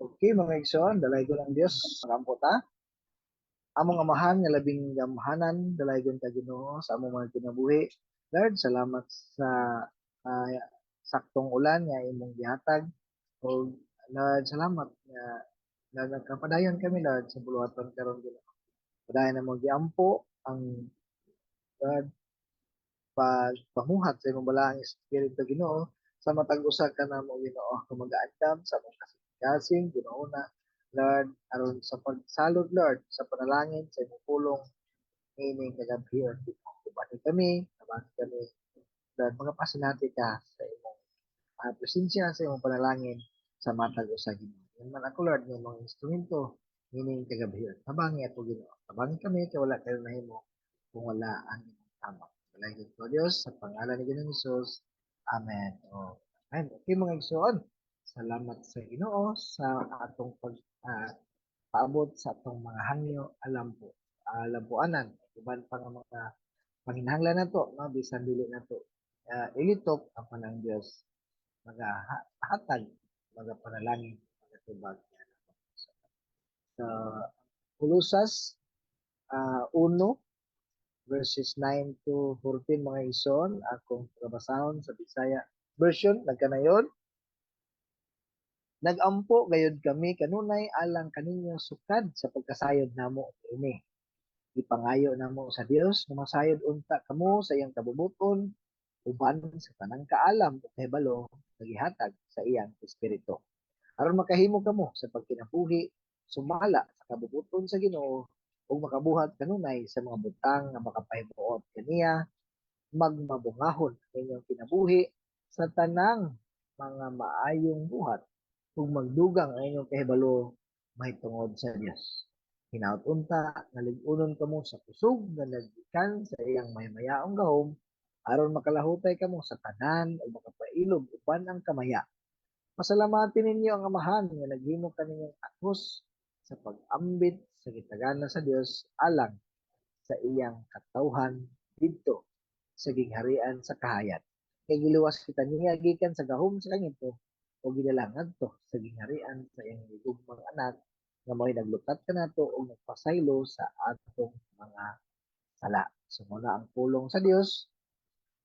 Okay, mga igsoon, dalay ko ng Dios, marampo ta. Among amahan nga labing gamhanan, dalay ko ta Ginoo sa among mga kinabuhi. Lord, salamat sa ah, saktong ulan nga imong gihatag. O Lord, salamat nga na nagkapadayon kami Lord sa buluhaton karon Ginoo. Padayon na mo giampo ang Lord pagpamuhat sa imong balaang espiritu Ginoo sa matag usa ka namo Ginoo kung mag-aandam sa among kasing Ginoo na Lord aron sa pagsalod Lord sa panalangin sa imong pulong ini kagabi or kubani kami kabati kami Lord mga pasinati ka sa imong uh, presensya sa imong panalangin sa matag usa Ginoo yan man ako Lord ng mga instrumento ini kagabi tabangi ato Ginoo tabangi kami kay wala kayo nahimo kung wala ang imong tama Salamat ko Diyos sa pangalan ni Ginoong Jesus. Amen. Oh. Amen. Okay mga igsoon. Salamat sa Ginoo sa atong pag uh, sa atong mga hangyo alam po. Uh, lampuanan. Iban pa nga mga panginahanglan nato, no? bisan dili nato. Uh, ilitop ang panang Dios magahatag, magapanalangin, magatubag. So, Ulusas uh, 1 verses 9 to 14 mga ison akong trabasahon sa Bisaya version nagkanayon Nagampo gayud kami kanunay alang kaninyo sukad sa pagkasayod namo ini. Ipangayo namo sa Dios nga masayod unta kamo sa iyang kabubuton uban sa tanang kaalam ug kahibalo nagihatag sa iyang espiritu. Aron makahimo kamo sa pagkinabuhi sumala sa kabubuton sa Ginoo ug makabuhat kanunay sa mga butang nga makapahimuot kaniya magmabungahon ang inyong kinabuhi sa tanang mga maayong buhat ug magdugang ang inyong kahibalo mahitungod sa Dios. Hinaut unta naligunon kamo sa kusog nga naggikan sa iyang maymayaong gahom aron makalahutay kamo sa tanan ug makapailog uban ang kamaya. Pasalamatin ninyo ang amahan nga naghimo kaninyong atos sa pag-ambit sa gitagana sa Dios alang sa iyang katawhan didto sa gingharian sa kahayat. Kay giluwas kita niya gikan sa gahom sa kangito o gidalangad to sa gingharian sa iyang gugmang anak nga may naglutat ka nato o nagpasaylo sa atong mga sala. So muna ang pulong sa Dios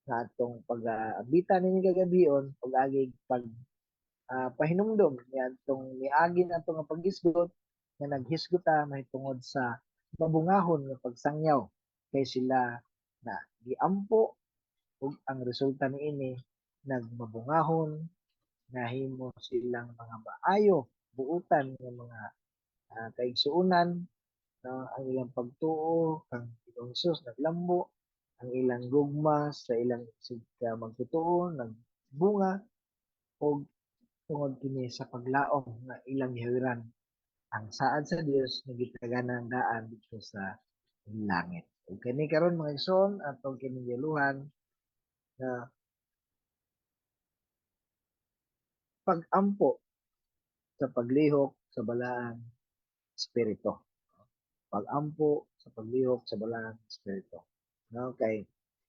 nga atong pag-abita ninyo gagabion pag-agig pag uh, pahinumdom ni atong niagi nato nga paghisgot nga naghisgota mahitungod sa mabungahon nga pagsangyaw kay sila na giampo ug ang resulta niini nagmabungahon nahimo silang mga maayo buutan nga mga uh, kaigsuunan no, ang ilang pagtuo kang Ginoong Hesus naglambo ang ilang gugma sa ilang sigka magtutuo nagbunga og tungod kini sa paglaom nga ilang gihawiran ang saad sa Dios nagitaganang daan dito sa langit. Ug kini karon mga igsoon atong kini giluhan na pag-ampo sa paglihok sa balaang espiritu. Pag-ampo sa paglihok sa balaang espiritu. No, kay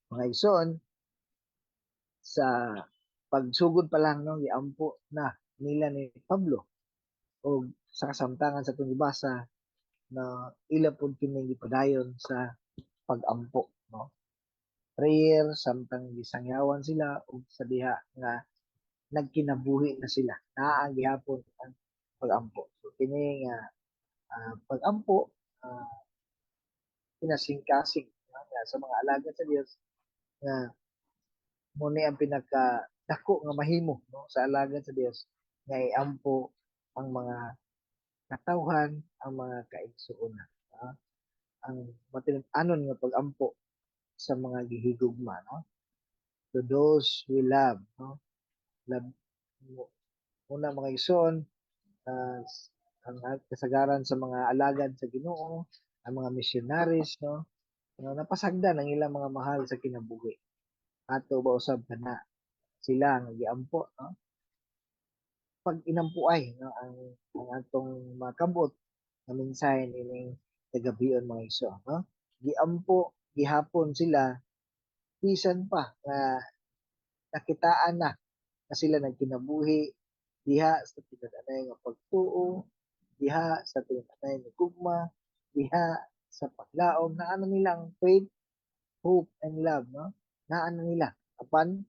mga igsoon sa pagsugod pa lang no giampo na nila ni Pablo o sa kasamtangan sa itong ibasa na ila po kini gipadayon sa pagampo no prayer samtang gisangyawan sila ug sa diha nga nagkinabuhi na sila naa ang pagampo so kini nga uh, pagampo uh, pinasingkasing no? nga sa mga alagad sa Dios nga mo ni ang pinaka dako nga mahimo no sa alagad sa Dios nga iampo ang mga katawhan ang mga kaigsuonan. No? Ang matinanon nga pag-ampo sa mga gihigugma, no? To those we love, no? Love una mga igsoon uh, ang kasagaran sa mga alagad sa Ginoo, ang mga missionaries, no? Uh, napasagdan ang ilang mga mahal sa kinabuhi. Ato ba usab kana sila nga giampo, no? pag inampuay no ang ang atong makabot na mensahe nining tagabion mga iso no giampo gihapon sila bisan pa nga nakitaan na na sila nagkinabuhi diha sa tinad-anay nga pagtuo, diha sa tinad-anay nga gugma, diha sa paglaom. Na ano nilang faith, hope and love no. Na ano nila. Apan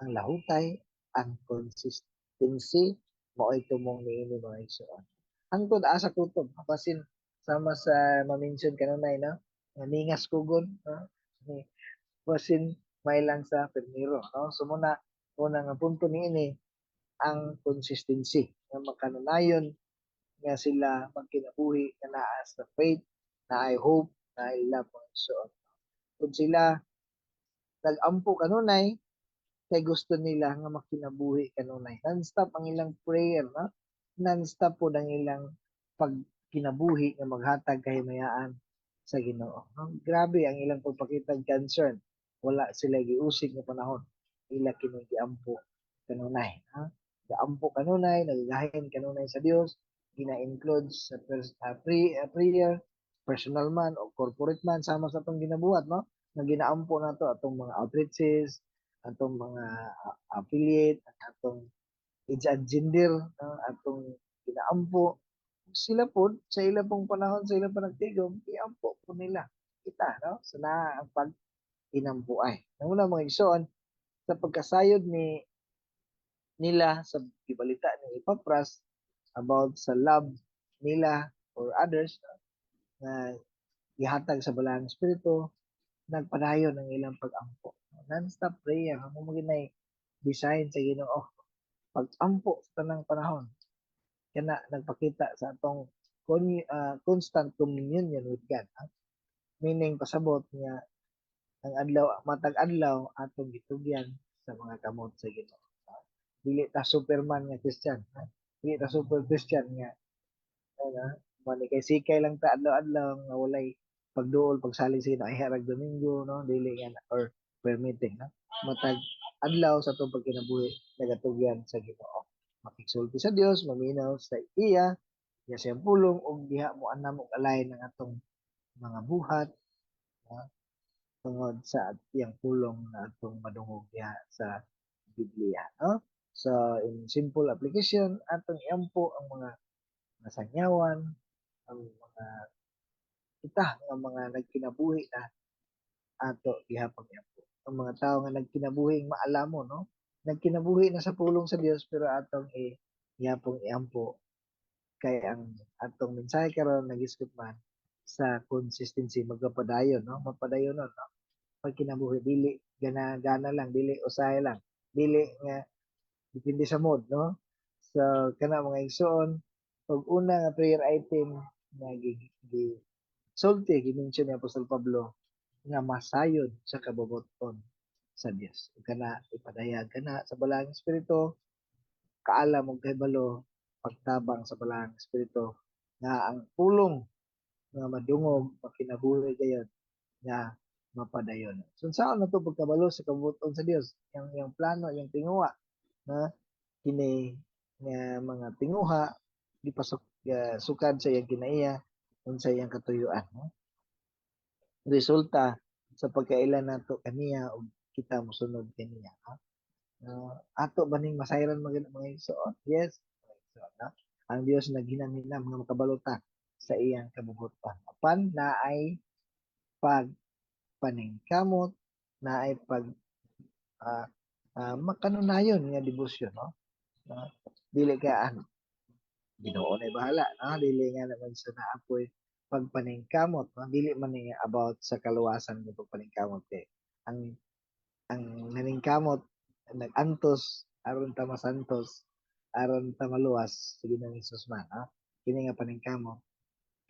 ang lahutay, ang consistency mao'y tumong niini mga igsoon. Hangtod asa tutob basin sama sa ma-mention kanunay no? Nga ningas kugon no? Ni basin may lang sa primero no? So muna una nga punto niini ang consistency nga makanunayon nga sila magkinabuhi nga naa sa faith na ay hope na ay love mga igsoon kung sila nag-ampo kanunay kay gusto nila nga makinabuhi kanunay non-stop ang ilang prayer no non-stop po ang ilang pagkinabuhi nga maghatag kahimayaan sa Ginoo. No? Grabe ang ilang pagpakitag concern. Wala sila giusig nga panahon. Ila kining giampo kanunay. Ha? Giampo kanunay, nagagahin kanunay sa Dios, gina-include sa pers- uh, pre- uh, prayer, personal man o corporate man sama sa atong ginabuhat no nga ginaampo nato atong mga outreaches atong mga uh, affiliate atong age and gender no? atong ginaampo sila po sa ila pong panahon sa ila pa nagtigom iampo po nila kita no sa na ang pag inampuay ang una mga igsoon sa pagkasayod ni nila sa gibalita ni Epapras about sa love nila or others na gihatag sa balang espiritu nagpadayon ang ilang pag-ampo non-stop prayer mo maginay design sa Ginoo pag-ampo sa tanang panahon kana nagpakita sa atong con, uh, constant communion with God ha? meaning pasabot nga ang adlaw matag adlaw atong gitugyan sa mga kamot sa Ginoo. Dili ta superman nga Christian ha? dili ta super Christian nga ano mani kay sikay lang ta adlaw-adlaw nga walay pagduol pagsalig sa Ginoo. Ay harag Domingo no? Dili nga or prayer meeting no? Matag adlaw sa atong pagkinabuhi nagatugyan sa Ginoo. Makigsulti sa Dios maminaw sa iya iya siyang pulong ug diha mo ana mo kalay ng atong mga buhat no? Tungod sa iyang pulong na atong madungog diha sa Biblia no So, in simple application, atong iampo ang mga nasangyawan, ang mga kita nga mga nagkinabuhi na ato gihapon iampo. Ang mga tao nga nagkinabuhi maalamo, no? Nagkinabuhi na sa pulong sa Dios pero atong i gihapon iampo kay ang atong mensahe karon nagisgot man sa consistency magpadayon, no? Mapadayon no? Pag kinabuhi dili gana gana lang, dili usahay lang. Dili nga depende sa mood no so kana mga igsoon pag una nga prayer item nga gi sulti gi-mention ni Apostol Pablo nga masayod sa kabubuton sa Dios kana ipadayag kana sa balang espiritu kaalam og kahibalo pagtabang sa balang espiritu nga ang pulong nga madungog makinabuhi gayud nga mapadayon. So saan na to pagkabalo sa kabubuton sa Dios? Yang yang plano, yang tinguha na kini nga mga tinguha gipasok uh, sukad sa iyang kinaiya unsa iyang katuyuan no? resulta sa pagkailan nato kaniya ug kita mosunod kaniya no? uh, ato baning masayran mga mga igsoon yes so, no? ang Dios naghinamina mga makabalota sa iyang kabubutan. Apan naay pag paningkamot naay pag uh, uh, makanunayon nga debosyon no? No dili ka ano Ginoo na bahala no? Dili nga naman sa naapoy pagpaningkamot no? Dili man ni about sa kaluwasan ng pagpaningkamot kay ang ang naningkamot nagantos aron ta masantos aron ta maluwas sa Ginoong Hesus man no? Kini nga paningkamot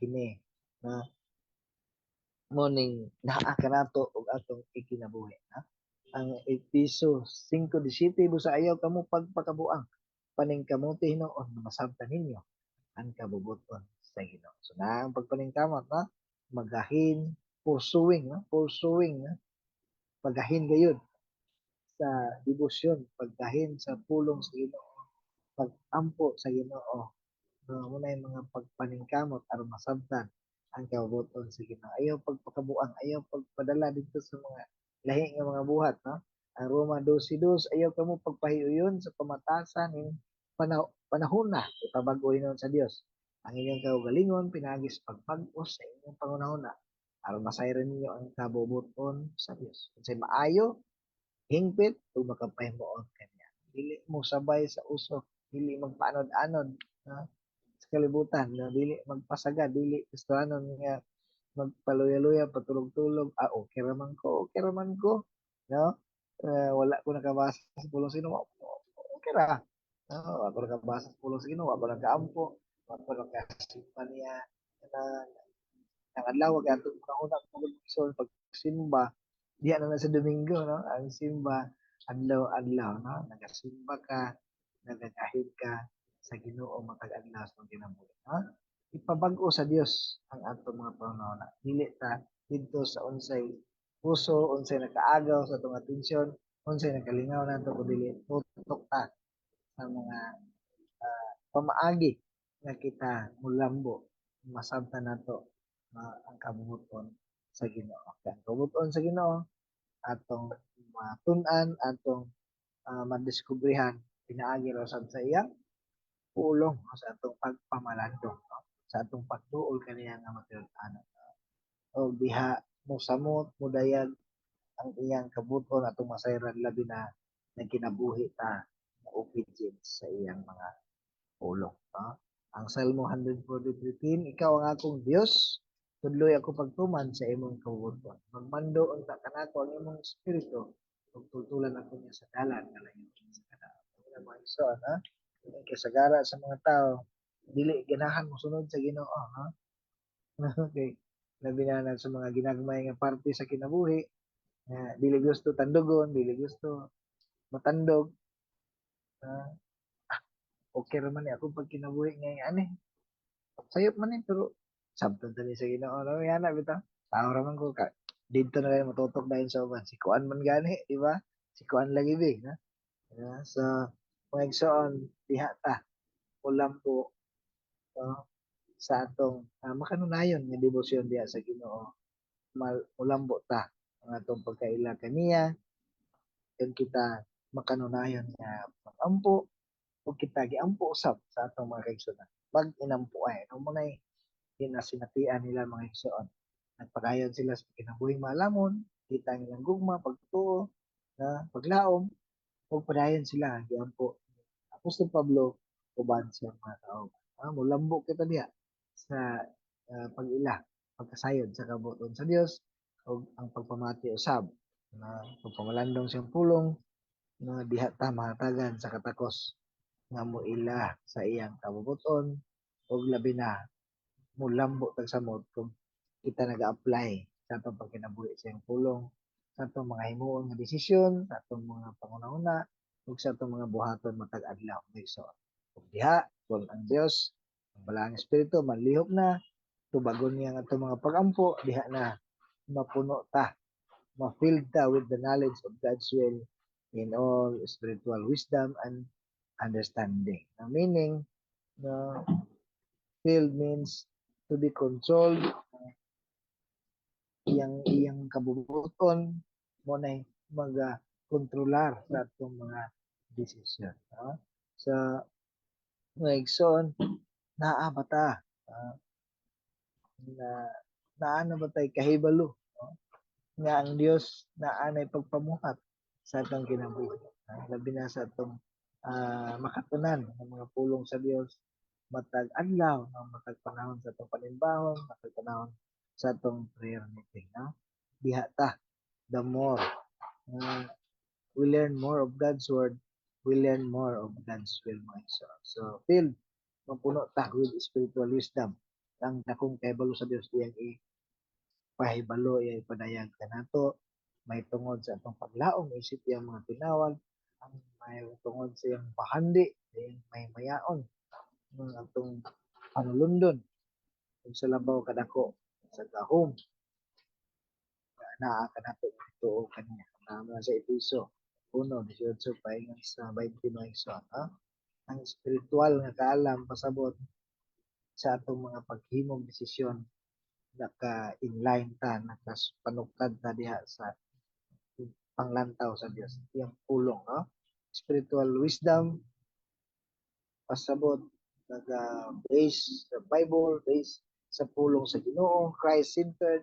kini no morning naa kanato og atong ikinabuhi no ang Episo 5.17 busa ayaw kamo pagpakabuang paningkamuti hinoon na masabtan ninyo ang kabubuton sa Ginoo. So na ang pagpaningkamot na magahin pursuing no pursuing no? pagahin gayud sa debosyon paggahin sa pulong sa Ginoo pagampo sa Ginoo no muna yung mga pagpaningkamot aron masabtan ang kabubuton sa Ginoo ayaw pagpakabuang ayaw pagpadala dito sa mga lahi nga mga buhat no? Ang Roma 12:2 ayaw kamo pagpahiuyon sa pamatasan panah panahon na. Ipabag-o hinon sa Dios ang inyong kaugalingon pinagis pagpag-os sa inyong pangunahon na. Aron masayran ninyo ang kabubuton sa Dios unsay maayo hingpit ug makapahimuon kaniya dili mo sabay sa uso dili magpaanod-anod ha? Sa kalibutan na dili magpasagad dili gustohanon nga magpaluya-luya patulog-tulog. Ah okay raman ko okay raman ko no? Uh, wala ko nakabasa sa pulong sino okay ra. No ako nakabasa sa pulong sino ako nakaampo ako nakasimpan niya na ang adlaw wag ato una ko so pagsimba diya na, na sa Domingo no? Ang simba adlaw-adlaw no? Nagasimba ka nagagahid ka sa Ginoo matag adlaw sa kinabuhi. No ipabag-o sa Dios ang ato mga panahona dili ta didto sa unsay puso unsay nakaagaw sa atong atensyon unsay nakalingaw nato kun dili tutok ta sa mga uh, pamaagi nga kita mulambo masabta nato uh, ang kabubuton sa Ginoo. Ang kabubuton sa Ginoo atong matun-an atong uh, madiskubrihan pinaagi ra sa iyang pulong sa atong pagpamalandong no? sa atong pagtuol kaniya nga matulad-anan o diha mo samot mo dayag ang iyang kabuton atong masayran labi na nagkinabuhi ta na obedience sa iyang mga pulong no? ang Salmo 143 ikaw ang akong Dios tudloy ako pagtuman sa imong kabuton magmando unta kanako ang imong espiritu ug ako niya sa dalan kalayo sa kada mga iso ha kasagara sa mga tao. Dili ganahan mo sunod sa Ginoo ha okay. Labi na sa mga ginagmay nga parte sa kinabuhi uh, dili gusto tandugon dili gusto matandog. Uh, ah, okay raman ni ako pag kinabuhi nga ani. Sayop man ni pero sabton tani sa Ginoo no? Yana bitaw. Tao raman ko ka dito na kayo matutok dahil sa uban. Si kuan man gani di ba? Si kuan lagi big na yeah, so mga igsoon diha ta ulam po no, sa atong uh, makanunayon nga debosyon diha sa Ginoo. Ulambo ta ang atong pagkaila kaniya. Yun kita makanunayon nga magampo o kita giampo usab sa atong mga kaigsunan. Pag inampo ay ano mo na kinasinatian nila mga igsoon nagpagayon sila sa kinabuhing malamon kita nilang gugma pagtuo na paglaom ug padayon sila giampo Apostol Pablo uban sa mga tao. Ah, mulambo kita diha sa uh, pag-ila pagkasayod sa kabuton sa Dios ug ang pagpamati usab na pagpamalandong siyang pulong na diha ta mahatagan sa katakos nga moila sa iyang kabubuton ug labi na mulambo tag samot kung kita nag-apply sa atong pagkinabuhi sa iyang pulong sa atong mga himuon nga desisyon sa atong mga pangunahuna ug sa atong mga buhaton matag adlaw so ug diha kung ang Dios ang balang espiritu manlihok na tubagon niya ang atong mga pagampo diha na mapuno ta ma-filled ta with the knowledge of God's will in all spiritual wisdom and understanding. Now, meaning, no, filled means to be controlled. Iyang iyang kabubuton mo na mga kontrolar sa atong mga desisyon. No? So, ngayon, naabata uh, na naano ba tay kahibalo no? nga ang Dios na anay pagpamuhat sa atong kinabuhi uh, labi na sa atong uh, makatunan ng mga pulong sa Dios matag adlaw no? matag panahon sa atong panimbahon matag panahon sa atong prayer meeting no? diha ta the more uh, we learn more of God's word we learn more of God's will mga so, so filled mapuno ta with spiritual wisdom. Ang dakong kahibalo sa Dios diyang i pahibalo iya ipadayag kanato may tungod sa atong paglaom isip yang mga tinawag. Ang may tungod sa iyang bahandi may mayaon. Ng atong panulundon. Kung sa labaw kadako sa gahom naa kanato ito kanya naman sa episo 1.18 paingon sa 29 sa ha? ang spiritual nga kaalam pasabot sa atong mga paghimong desisyon naka-inline ta, nakapanukad ta diha sa panglantaw sa Dios. Iyang pulong, no? Spiritual wisdom pasabot naga base sa Bible, base sa pulong sa Ginoo, Christ-centered,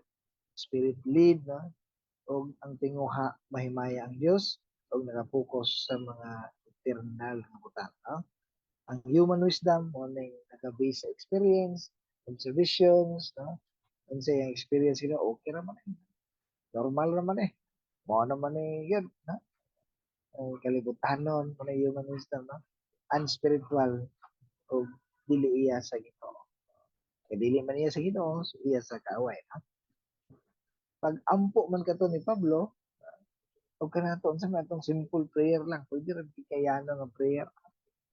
spirit-led, no? o ang tinguha mahimaya ang Dios o nagapokus sa mga eternal nga butang. No? Ang human wisdom mo ning naka-base sa experience, observations, no? Ang sa yung experience sila, okay raman eh. Normal raman eh. Mo naman eh yun, no? Ang kalibutanon mo na human wisdom, no? Unspiritual o dili iya sa Ginoo. Kaya dili man iya sa Ginoo, so iya sa kaaway, no? Pag ampo man kato ni Pablo, o kanato sa natong simple prayer lang, pwede rin kayano nga prayer.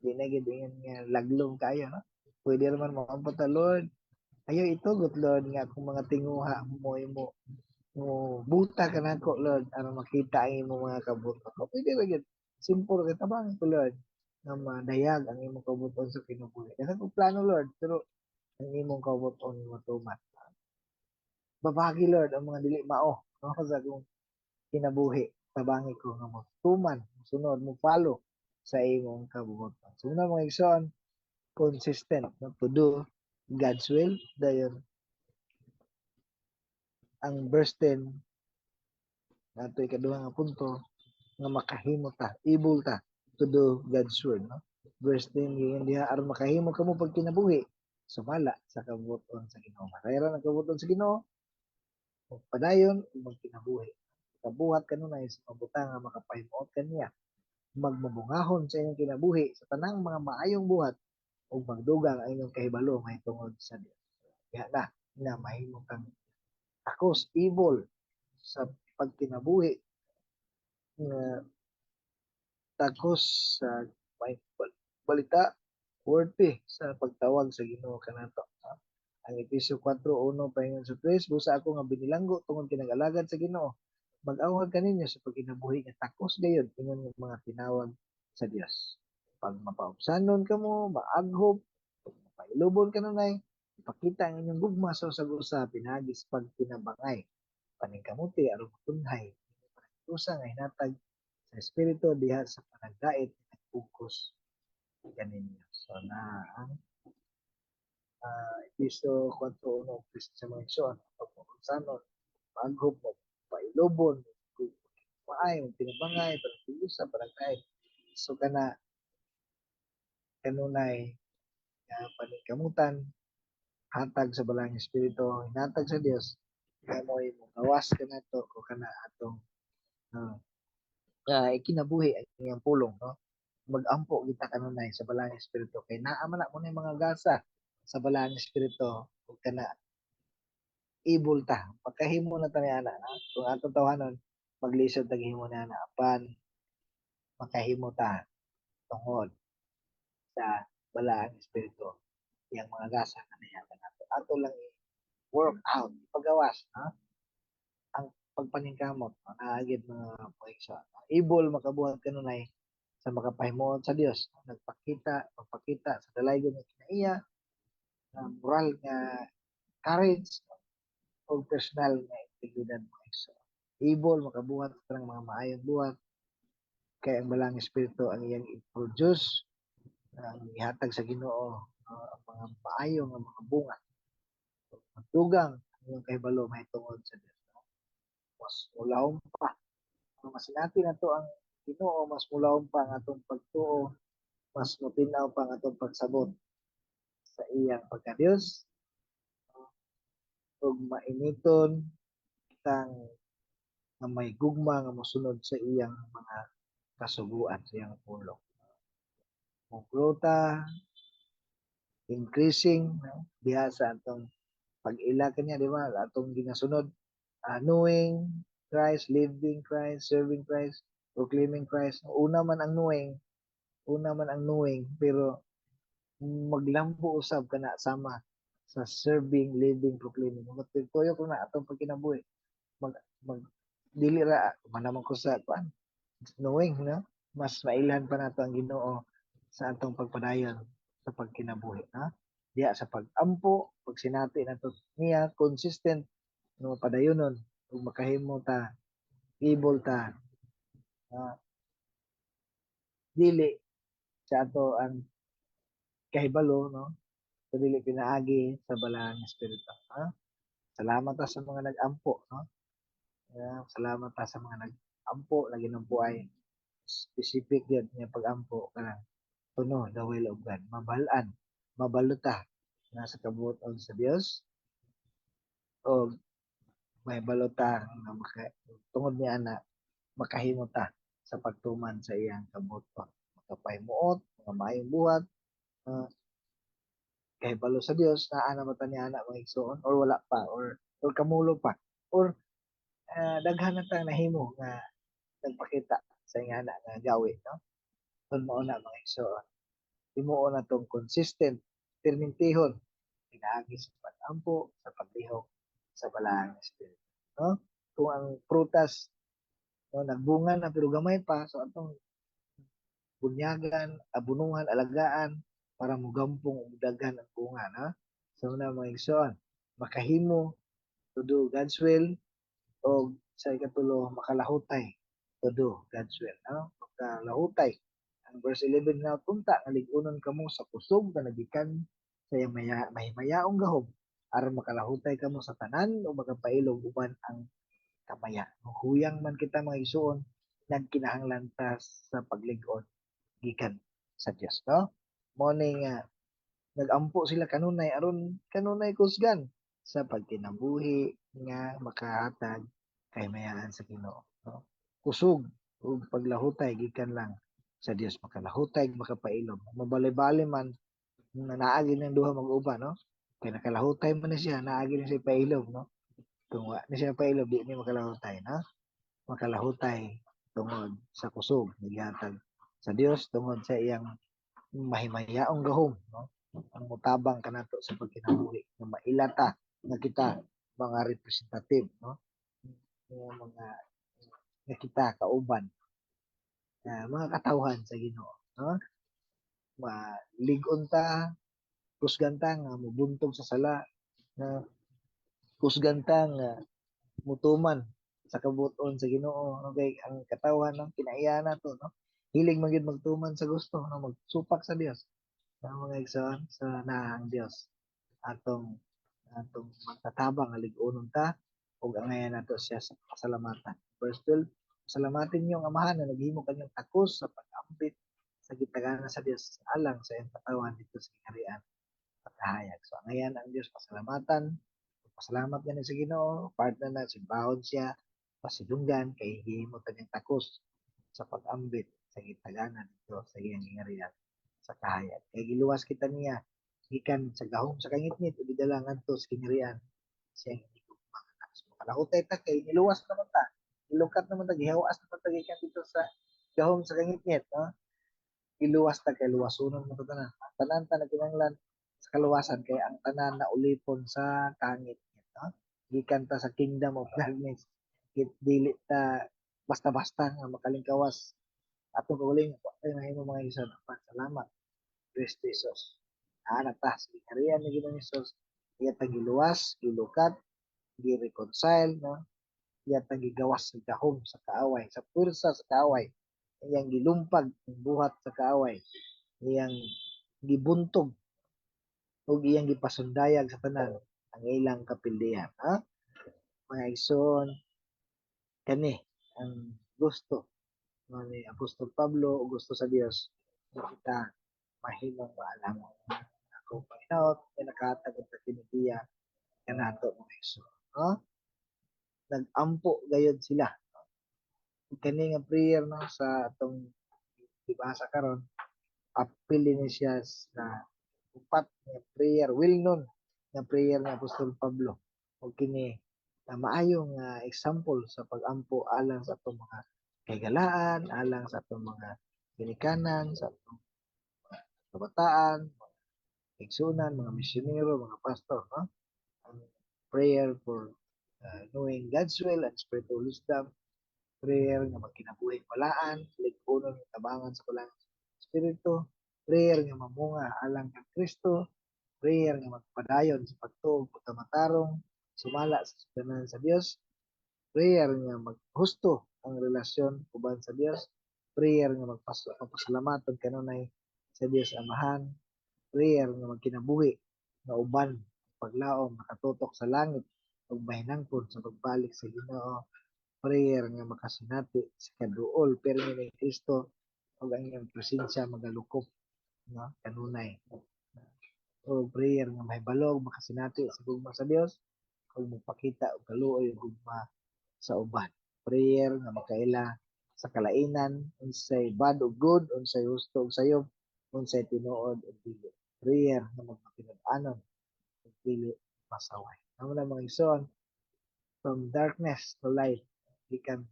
Di na gid nga laglong kayo, no? Pwede naman mo ampo ta Lord. Ayaw ito, good Lord, nga kung mga tinguha mo mo mo buta ka na ko, Lord, aron makita ang imong mga kabuto. Pwede ra gid. Simple ka tabang ko, Lord nga madayag ang imong kabuton sa kinabuhi. Kasi kung plano, Lord, pero ang imong kabuton matumat. Babagi, Lord, ang mga dili mao no? sa kung kinabuhi. Tabangi ko nga mo tuman, sunod mo follow sa imong kabuton. So, na mga igsoon, consistent no? to do God's will. Dayon, ang verse 10, nato ikaduha nga punto, nga makahimo ta, able ta to do God's word, no? Verse 10, ganyan diha, aron makahimo kamo pag kinabuhi, sumala sa kabuton sa Ginoo. Kaya ang kabuton sa Ginoo, padayon imong kinabuhi. Kabuhat kanunay sa mabuta nga makapahimuot kaniya. Magmabungahon sa inyong kinabuhi sa tanang mga maayong buhat ug magdugang ang inyong kahibalo mahitungod sa Dios. Kaya na, na mahimo kang takos, evil sa pagkinabuhi nga takos sa may balita worthy sa pagtawag sa Ginoo kanato. Ang Efesio 4:1 paingon sa 3, busa ako nga binilanggo tungod kinag-alagad sa Ginoo. Mag-awhag kaninyo sa pagkinabuhi nga takos gayud ingon mga tinawag sa Dios. Pag mapaubsanon kamo, maaghop, mapailubon kanunay, ipakita ang inyong gugma sa usag-usa pinagis pag pinabangay. Paningkamuti aron matunhay. Usa nga hinatag sa espiritu diha sa panagdait nagfocus kaninyo. So na ang uh, Efeso 4.1 Kristo sa mga igsoon pagpapunsanon maghub mo pailobon maay pinabangay panagpulusa panagkait so kana kanunay nga paningkamutan hatag sa balang espiritu hinatag sa Dios kaya mo gawas ka na to o kana atong uh, uh, ikinabuhi ang iyang pulong no? Magampo kita kanunay sa balang espiritu. Kay naa man mo na mga gasa sa balang espiritu ug kana able ta. Pagkahimo na ta ni ana na kung atong tawanon maglisod taghimo na ana apan makahimo ta tungod sa balang espiritu yang mga gasa kanaya nato ato. Lang work out pagawas ha? Ang pagpaningkamot naagid mga puweksa able makabuhat kanunay sa makapahimuot sa Dios nagpakita magpakita sa dalaygon nga kinaiya na moral nga courage o personal nga integridad mo so able makabuhat sa mga maayong buhat. Kay ang balang espiritu ang iyang i-produce ang ihatag sa Ginoo uh, ang mga maayo nga mga bunga. Magdugang ang iyong kahibalo mahitungod sa Dios mas mulahom pa. Kung mas natin na to ang Ginoo mas mulahom pa ang atong pagtuo mas mutinaw pa ang atong pagsabot sa iyang pagka-Dios ug mainiton kitang nga may gugma nga mosunod sa iyang mga kasuguan sa iyang pulong. Mugrota, increasing, no? diha sa atong pag-ila kanya, di ba? Atong ginasunod, uh, knowing Christ, living Christ, serving Christ, proclaiming Christ. Una man ang knowing, una man ang knowing, pero maglambo usab kana sama sa serving, living, proclaiming. Magtuyo ko na atong pagkinabuhi. Mag, mag, dili ra, manaman ko sa, kuan, knowing, no? Mas mailhan pa nato ang ginoo sa atong pagpadayon sa pagkinabuhi. Ha? Diya sa pag-ampo, pag sinati na to niya, consistent, no, padayonon, kung makahimo ta, able ta, uh, dili sa ato ang kahibalo no sa dili pinaagi sa balang espiritu. Ha salamat ta sa mga nag-ampo no? Yeah, salamat ta sa mga nag-ampo lagi ng buhay specific yun nga pag-ampo kanang tuno the will of God. Mabalaan mabaluta na sa kabuoton sa Dios o may baluta nga maka, tungod niya na makahimo ta sa pagtuman sa iyang kabuoton makapahimuot mga maayong buhat uh, kay balo sa Dios naa na mata niya anak mga igsoon or wala pa or or kamulo pa or uh, daghan na tang nahimo nga nagpakita sa iyang anak nga gawi no? Kun mao na mga igsoon himuon na tong consistent permintihon. Pinaagi sa pag-ampo sa paglihok sa balaang espiritu no? Kung ang prutas no nagbunga na pero gamay pa so atong bunyagan abunuhan alagaan para mugampong umdagan ang bunga na so na mga igsoon makahimo to do God's will o sa ikatulo makalahutay to do God's will no? Makalahutay. Ang verse 11 na punta nga ligunon kamo sa kusog nga nagikan sa maya mahimayaong gahom aron makalahutay kamo sa tanan o magapailog uban ang kamaya. Huyang man kita mga igsoon nagkinahanglan ta sa paglig-on gikan sa Dios no mo nga nagampo sila kanunay aron kanunay kusgan sa pagkinabuhi nga makahatag kay mayaan sa Ginoo no? Kusog ug paglahutay gikan lang sa Dios makalahutay makapailom. Mabalay-balay man na naagi ng duha mag-uban no? Kay nakalahutay man na siya naagi na siya pailom no? Kung wa na siya pailom di ni makalahutay no? Makalahutay tungod sa kusog nagihatag sa Dios tungod sa iyang mahimayaong gahom no? Ang mutabang kanato sa pagkinabuhi. Nga mailata nga kita mga representative no? Nga mga nga kita kauban. Na mga katawhan sa Ginoo no? Maligon ta kusgan ta nga mubuntog sa sala na kusgan nga mutuman sa kabuton sa Ginoo. Okay ang katawhan ng kinaiya nato no hiling magid magtuman sa gusto no? Magsupak sa Dios sa mga igsoon sa naang Dios atong atong magtatabang aligunon ta ug angayan nato siya sa pasalamatan verse 12 pasalamatin niyo ang amahan na naghimo kanyang takos sa pag-ambit sa gitagana sa Dios alang sa iyang dito sa kinarian pagkahayag. So angayan ang Dios pasalamatan pasalamat ganin sa Ginoo partner na simbahon siya pasidunggan kay himo kanyang takos sa pag-ambit sa gitaganan dito sa iyang ingarian sa kahayag. Kay giluwas kita niya gikan sa gahom sa kangitnit ug gidala ngadto sa kinarian siya hindi ko makanak. So, kalahutay ta kay niluwas naman ta. Ilukat naman ta gihawas naman ta gikan dito sa gahom sa kangitnit, no? Iluwas ta kay luwasunon mo tanan. Tanan ta nagkinahanglan sa kaluwasan kay ang tanan na ulipon sa kangitnit, no? Gikan ta sa kingdom of darkness. Dili ta basta-basta nga makalingkawas atong kauling ko ay mahimo mga igsoon salamat Kristo Jesus. Anak ta sa kariyan ni Ginoong Jesus. Iya ta giluwas gilukat gi-reconcile no? Iya ta gigawas sa gahom sa kaaway sa pursa sa kaaway. Iyang gilumpag ang buhat sa kaaway. Iyang gibuntog ug iyang gipasundayag sa tanan ang ilang kapildihan ha? Mga igsoon kani ang gusto no, ni Apostol Pablo gusto sa Dios na kita mahimong maalam ako Panginoon na nakatagod sa kinitiya ka nato mga iso no? nag-ampo gayod sila. Kani nga prayer no sa atong ibasa karon apili ni siya sa upat nga prayer will known nga prayer ni Apostol Pablo. O kini na maayong uh, example sa pag-ampo alang sa atong mga kagalaan, alang sa atong mga ginikanan, sa atong kabataan, igsunan, mga misyonero, mga pastor, no? Ang prayer for uh, knowing God's will and spiritual wisdom, prayer nga magkinabuhi walaan, ligpunon ng tabangan sa kulang espiritu, prayer nga mamunga alang kang Kristo, prayer nga magpadayon sa pagtuog pagkamatarong, sumala sa sudanan sa Dios, prayer nga maghusto ang relasyon uban sa Dios, prayer nga magpas magpasalamaton kanunay sa Dios Amahan, prayer nga magkinabuhi nga uban paglaom nakatutok sa langit ug mahinangpon sa pagbalik sa Ginoo. Prayer nga makasinati sa kaduol pirmi ni Kristo ug ang iyang presensya magalukop no? Kanunay. O prayer nga mahibalog makasinati sa gugma sa Dios ug magpakita og kaluoy ug gugma sa uban prayer nga makaila sa kalainan unsay bad ug good unsay husto ug sayob unsay tinuod ug dili. Prayer nga magpakinud-anon ug dili masaway amo na mga igsoon from darkness to light gikan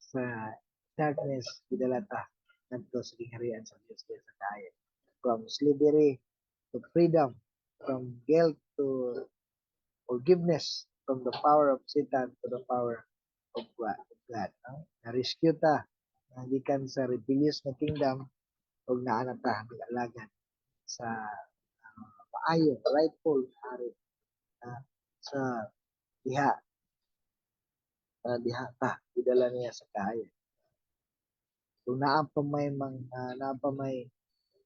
sa darkness gidalata ngadto sa gingharian sa Dios diya sa kaayo from slavery to freedom from guilt to forgiveness from the power of Satan to the power of God. God no? Na-rescue ta. Na gikan sa rebellious na kingdom ug naana ta alagad sa uh, maayo rightful hari uh, sa diha. Uh, diha ta idala niya sa kaayo kung naa pa may mang uh, naa pa may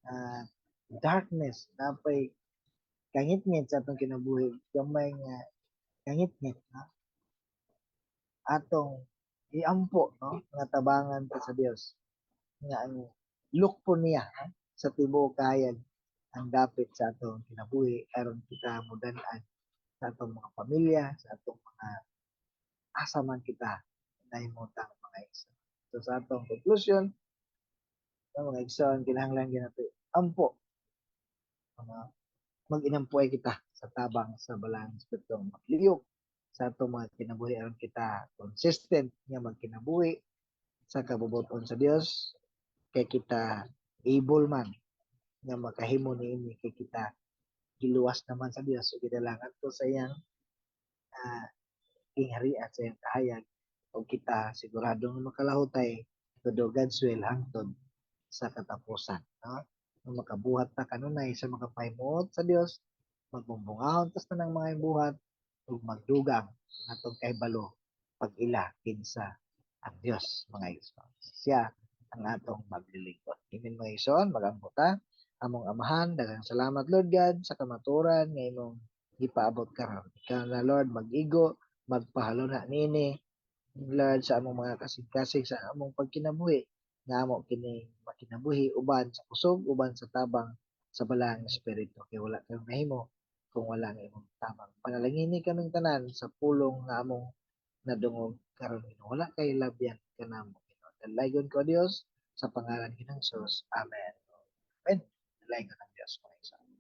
uh, darkness naa pa'y kangit-ngit sa atong kinabuhi gamay nga kangit-ngit na atong iampo no? Nga tabangan ta sa Dios nga ang look po niya no? sa tibuok kayag ang dapit sa atong kinabuhi aron kita mudan-an sa atong mga pamilya sa atong mga asa man kita nahimutang mga isa. So sa atong conclusion sa mga igsoon kinahanglan ginato ampo. Mga mag-inampuay kita sa tabang sa balang espiritu magliyok sa ato mga kinabuhi aron kita consistent nga magkinabuhi sa kabubuton sa Dios kay kita able man nga makahimo niini kay kita giluwas naman sa Dios ug gidalangan to sa iyang uh, kingharian sa iyang kahayag. Ug kita sigurado nga makalahutay to do God's will hangtod sa katapusan no? Nga makabuhat ta kanunay sa makapahimuot sa Dios magbumbungahon tas tanang mga buhat ug magdugang atong kahibalo pag-ila kinsa ang Dios mga igsoon siya ang atong maglilingkod. Imin mga igsoon magamputa among amahan daghang salamat Lord God sa kamaturan nga imong gipaabot karon. Ikaw na Lord mag-igo magpahalo na nini Lord sa among mga kasig-kasig sa among pagkinabuhi nga amo kini makinabuhi uban sa kusog uban sa tabang sa balang espiritu. Kay wala kayong nahimo kung wala nga imong tamang panalangini kaming tanan sa pulong nga among nadungog karon wala kay labyan kanamo Dalagon ko Dios sa pangalan ni Jesus. Amen. Amen. Dalagon ng Dios. Mga